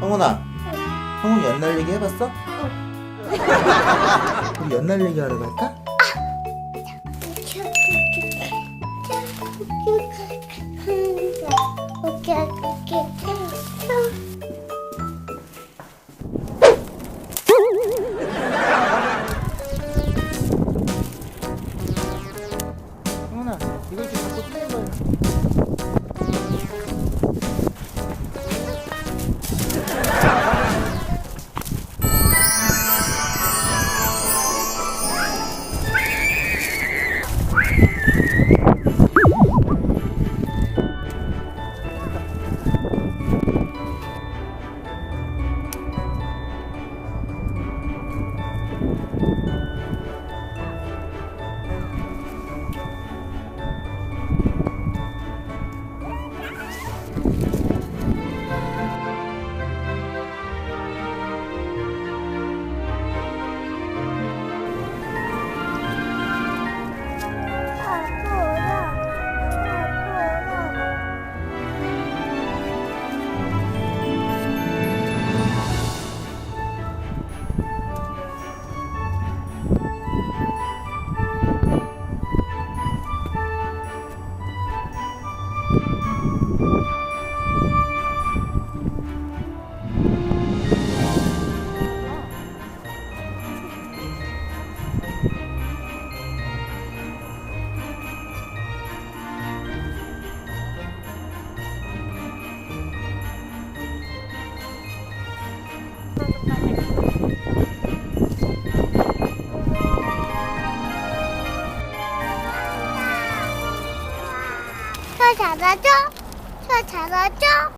형훈아, 형훈 연날리기 해봤어? 우리 연날리기 하러 갈까? 형훈아, 이거 이렇게 자꾸 뜨는 거야. 좀 저 잡아줘. 저 잡아줘.